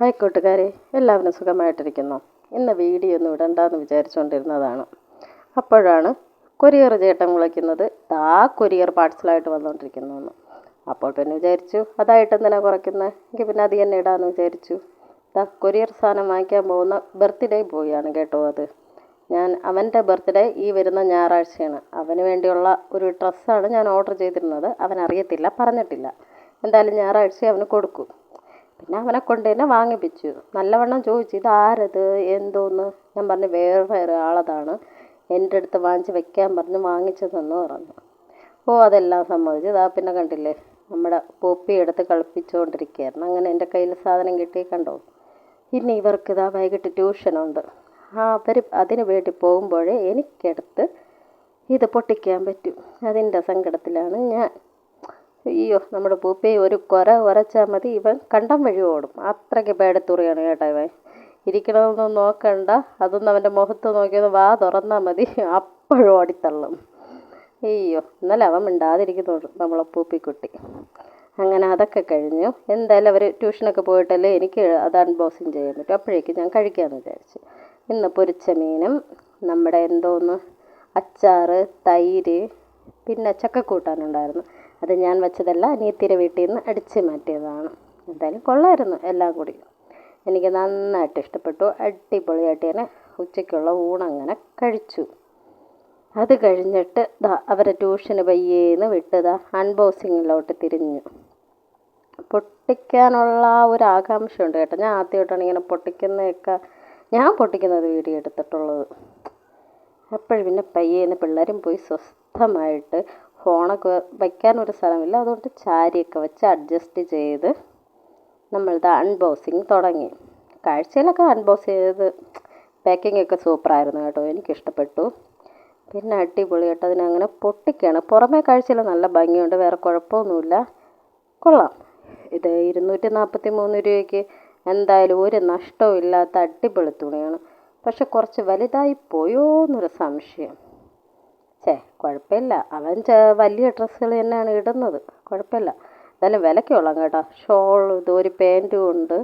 Hi കൂട്ടുകാരെ എല്ലാവരും സുഖമായിട്ടിരിക്കുന്നു. ഇന്ന് വീഡിയോ ഒന്നും ഇടണ്ടെന്ന് വിചാരിച്ചുകൊണ്ടിരുന്നതാണ്. അപ്പോഴാണ് കൊറിയർ ചേട്ടൻ വിളിക്കുന്നത്. ആ കൊറിയർ പാർസലായിട്ട് വന്നുകൊണ്ടിരിക്കുന്നു അപ്പോൾ പിന്നെ വിചാരിച്ചു അതായിട്ട് എന്തിനാ കുറയ്ക്കുന്നത് എനിക്ക് പിന്നെ അത് തന്നെ ഇടാമെന്ന് വിചാരിച്ചു. ദാ കൊറിയർ സാധനം വാങ്ങിക്കാൻ പോകുന്ന ബർത്ത്ഡേ പോയാണ് കേട്ടോ അത്. ഞാൻ അവന്റെ ബർത്ത്ഡേ ഈ വരുന്ന ഞായറാഴ്ചയാണ്. അവന് വേണ്ടിയുള്ള ഒരു ഡ്രസ്സാണ് ഞാൻ ഓർഡർ ചെയ്തിരുന്നത്. അവൻ അറിയത്തില്ല പറഞ്ഞിട്ടില്ല. എന്തായാലും ഞായറാഴ്ച അവന് കൊടുക്കും. പിന്നെ അവനെ കൊണ്ട് തന്നെ വാങ്ങിപ്പിച്ചു. നല്ലവണ്ണം ചോദിച്ചു ഇത് ആരത് എന്തോന്ന്? ഞാൻ പറഞ്ഞു വേറെ വേറെ ആളതാണ് എന്റെ അടുത്ത് വാങ്ങിച്ച് വെക്കാൻ പറഞ്ഞ് വാങ്ങിച്ചു തന്നു പറഞ്ഞു. ഓ അതെല്ലാം സമ്മതിച്ചു. ഇതാ പിന്നെ കണ്ടില്ലേ നമ്മുടെ പോപ്പി എടുത്ത് കളിപ്പിച്ചുകൊണ്ടിരിക്കുകയായിരുന്നു. അങ്ങനെ എന്റെ കയ്യിൽ സാധനം കിട്ടി കണ്ടോ? ഇനി ഇവർക്ക് ഇതാ വൈകിട്ട് ട്യൂഷനുണ്ട്. ആ അവർ അതിന് വേണ്ടി പോകുമ്പോഴേ എനിക്കടുത്ത് ഇത് പൊട്ടിക്കാൻ പറ്റും. അതിന്റെ സങ്കടത്തിലാണ് ഞാൻ അയ്യോ നമ്മുടെ പൂപ്പയെ ഒരു കുര ഉരച്ചാൽ മതി. ഇവൻ കണ്ടം വഴി ഓടും. അത്രയ്ക്ക് പേടത്തുറിയാണ് കേട്ടോ ഇവൻ. ഇരിക്കണമെന്നൊന്നും നോക്കണ്ട. അതൊന്നും അവന്റെ മുഖത്ത് നോക്കിയത് വാ തുറന്നാൽ മതി. അപ്പോഴും ഓടിത്തള്ളും. അയ്യോ ഇന്നലെ അവൻ മിണ്ടാതിരിക്കുന്നുണ്ട് നമ്മളെ പൂപ്പിക്കുട്ടി. അങ്ങനെ അതൊക്കെ കഴിഞ്ഞു. എന്തായാലും അവർ ട്യൂഷനൊക്കെ പോയിട്ടല്ലേ എനിക്ക് അത് അൺബോക്സിങ് ചെയ്യാൻ പറ്റും. അപ്പോഴേക്കും ഞാൻ കഴിക്കാമെന്ന് വിചാരിച്ചു. ഇന്ന് പൊരിച്ച മീനും നമ്മുടെ എന്തോന്ന് അച്ചാറ് തൈര് പിന്നെ ചക്കക്കൂട്ടാനുണ്ടായിരുന്നു അത് ഞാൻ വെച്ചതല്ല അനിയത്തിയുടെ വീട്ടിൽ നിന്ന് അടിച്ച് മാറ്റിയതാണ്. എന്തായാലും കൊള്ളായിരുന്നു എല്ലാം കൂടി. എനിക്ക് നന്നായിട്ട് ഇഷ്ടപ്പെട്ടു. അടിപൊളിയായിട്ട് തന്നെ ഉച്ചയ്ക്കുള്ള ഊണങ്ങനെ കഴിച്ചു. അത് കഴിഞ്ഞിട്ട് ദാ അവരെ ട്യൂഷന് പയ്യേന്ന് വിട്ട് ദാ അൺബോക്സിങ്ങിലോട്ട് തിരിഞ്ഞു. പൊട്ടിക്കാനുള്ള ഒരു ആകാംക്ഷയുണ്ട് കേട്ടോ. ഞാൻ ആദ്യമായിട്ടാണ് ഇങ്ങനെ പൊട്ടിക്കുന്നതൊക്കെ ഞാൻ പൊട്ടിക്കുന്നത് വീഡിയോ എടുത്തിട്ടുള്ളത്. അപ്പോഴും പിന്നെ പയ്യേന്ന് പിള്ളേരും പോയി സ്വസ്ഥമായിട്ട് ഫോണൊക്കെ വയ്ക്കാനൊരു സ്ഥലമില്ല. അതുകൊണ്ട് ചാരിയൊക്കെ വെച്ച് അഡ്ജസ്റ്റ് ചെയ്ത് നമ്മളിത് അൺബോക്സിങ് തുടങ്ങി. കാഴ്ചയിലൊക്കെ അൺബോക്സ് ചെയ്ത് പാക്കിംഗ് ഒക്കെ സൂപ്പറായിരുന്നു കേട്ടോ. എനിക്കിഷ്ടപ്പെട്ടു. പിന്നെ അടിപൊളി കേട്ടോ. അതിനങ്ങനെ പൊട്ടിക്കുകയാണ് പുറമേ കാഴ്ചയിൽ നല്ല ഭംഗിയുണ്ട്. വേറെ കുഴപ്പമൊന്നുമില്ല. കൊള്ളാം. ഇത് ഇരുന്നൂറ്റി നാൽപ്പത്തി മൂന്ന് രൂപയ്ക്ക് എന്തായാലും ഒരു നഷ്ടവും ഇല്ലാത്ത അടിപൊളി തുണിയാണ്. പക്ഷെ കുറച്ച് വലുതായി പോയോ എന്നൊരു സംശയം. ഛേ കുഴപ്പമില്ല. അവൻ വലിയ ഡ്രസ്സുകൾ തന്നെയാണ് ഇടുന്നത്. കുഴപ്പമില്ല. എന്നാലും വിലക്കുള്ളൂ കേട്ടോ. ഷോൾ ഇത് ഒരു പാന്റും ഉണ്ട്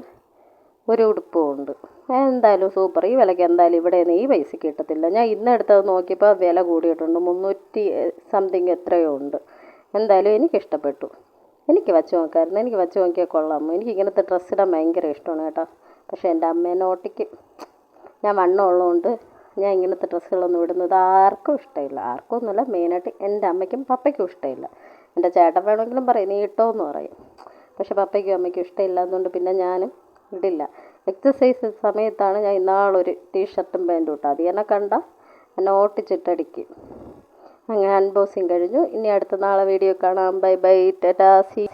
ഒരു ഉടുപ്പും ഉണ്ട്. എന്തായാലും സൂപ്പർ. ഈ വിലയ്ക്ക് എന്തായാലും ഇവിടെ നിന്ന് ഈ പൈസ കിട്ടത്തില്ല. ഞാൻ ഇന്ന് എടുത്തത് നോക്കിയപ്പോൾ വില കൂടിയിട്ടുണ്ട്. മുന്നൂറ്റി സംതിങ് എത്രയോ ഉണ്ട്. എന്തായാലും എനിക്കിഷ്ടപ്പെട്ടു എനിക്ക് വച്ച് നോക്കാമായിരുന്നു എനിക്ക് വച്ച് നോക്കിയാൽ കൊള്ളാം. എനിക്ക് ഇങ്ങനത്തെ ഡ്രസ്സിടാൻ ഭയങ്കര ഇഷ്ടമാണ് കേട്ടോ. പക്ഷേ എന്റെ അമ്മേനെ ഒട്ടിക്ക്. ഞാൻ വണ്ണം ഉള്ളതുകൊണ്ട് ഞാൻ ഇങ്ങനത്തെ ഡ്രസ്സുകളൊന്നും ഇടുന്നത് ആർക്കും ഇഷ്ടമില്ല. ആർക്കും ഒന്നുമില്ല മെയിനായിട്ട് എന്റെ അമ്മയ്ക്കും പപ്പയ്ക്കും ഇഷ്ടമില്ല. എന്റെ ചേട്ടൻ വേണമെങ്കിലും പറയും നീ ഇട്ടോ എന്ന് പറയും. പക്ഷെ പപ്പയ്ക്കും അമ്മയ്ക്കും ഇഷ്ടമില്ല അതുകൊണ്ട് പിന്നെ ഞാനും ഇടില്ല. എക്സസൈസ് സമയത്താണ് ഞാൻ ഇന്നാളൊരു ടീഷർട്ടും പാന്റും ഇട്ടത്. അത് എന്നെ കണ്ട എന്നെ ഓട്ടിച്ചിട്ടടിക്കും. അങ്ങനെ അൺബോക്സിങ് കഴിഞ്ഞു. ഇനി അടുത്ത നാളെ വീഡിയോ കാണാം. Bye bye tata C.